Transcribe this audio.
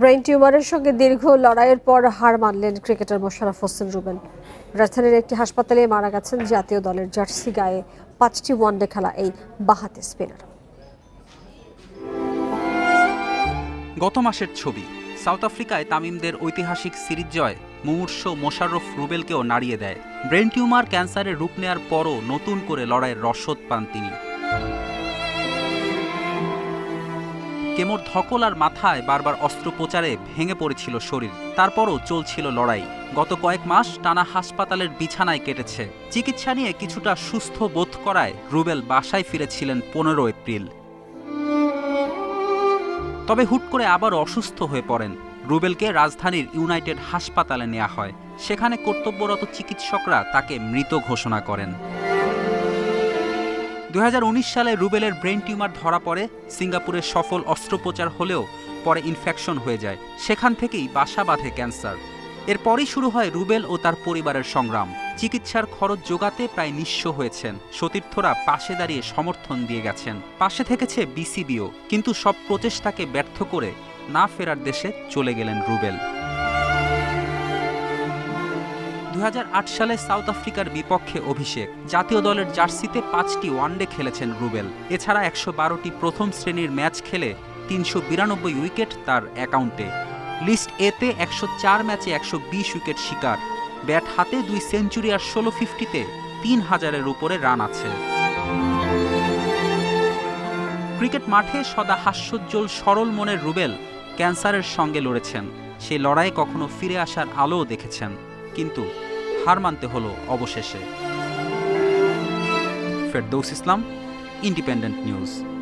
Brain টিউমারের সঙ্গে দীর্ঘ লড়াইয়ের পর হার মানলেন ক্রিকেটার মোশাররফ হোসেন রুবেল। রাজধানীর একটি হাসপাতালে মারা গেছেন জাতীয় দলের জার্সি গায়ে পাঁচটি ওয়ানডে খেলা এই বাহাতি স্পিনার। গত মাসের ছবি, সাউথ আফ্রিকায় তামিমদের ঐতিহাসিক সিরিজ জয় মুমূর্ষ মোশাররফ রুবেলকেও নাড়িয়ে দেয়। ব্রেন টিউমার ক্যান্সারের রূপ নেয়ার পরও নতুন করে লড়াইয়ের রসদ পান তিনি। কেমোর ধকল আর মাথায় বারবার অস্ত্রোপচারে ভেঙে পড়েছিল শরীর। তারপরও চলছিল লড়াই। গত কয়েক মাস টানা হাসপাতালের বিছানায় কেটেছে। চিকিৎসা নিয়ে কিছুটা সুস্থ বোধ করায় রুবেল বাসায় ফিরেছিলেন পনেরো এপ্রিল। তবে হুট করে আবার অসুস্থ হয়ে পড়েন। রুবেলকে রাজধানীর ইউনাইটেড হাসপাতালে নেওয়া হয়। সেখানে কর্তব্যরত চিকিৎসকরা তাকে মৃত ঘোষণা করেন। দু হাজার উনিশ সালে রুবেলের ব্রেন টিউমার ধরা পড়ে, সিঙ্গাপুরে সফল অস্ত্রোপচার হলেও পরে ইনফেকশন হয়ে যায়। সেখান থেকেই বাসা বাঁধে ক্যান্সার। এরপরই শুরু হয় রুবেল ও তার পরিবারের সংগ্রাম। চিকিৎসার খরচ যোগাতে প্রায় নিঃস্ব হয়েছেন। সতীর্থরা পাশে দাঁড়িয়ে সমর্থন দিয়ে গেছেন। পাশে থেকেছে বিসিবিও, কিন্তু সব প্রচেষ্টাকে ব্যর্থ করে না ফেরার দেশে চলে গেলেন রুবেল। দু হাজার আট সালে সাউথ আফ্রিকার বিপক্ষে অভিষেক। জাতীয় দলের জার্সিতে পাঁচটি ওয়ানডে খেলেছেন রুবেল। এছাড়া একশো বারোটি প্রথম শ্রেণির ম্যাচ খেলে তিনশো বিরানব্বই উইকেট তার অ্যাকাউন্টে। লিস্ট এতে একশো চার ম্যাচে একশো বিশ উইকেট শিকার। ব্যাট হাতে দুই সেঞ্চুরি আর ষোলো ফিফটিতে তিন হাজারের উপরে রান আছে। ক্রিকেট মাঠে সদা হাস্যোজ্জ্বল সরল মনের রুবেল ক্যান্সারের সঙ্গে লড়েছেন। সেই লড়াই কখনো ফিরে আসার আলোও দেখেছেন। কিন্তু হার মানতে হলো অবশেষে। ফেরদৌস ইসলাম ইন্ডিপেন্ডেন্ট নিউজ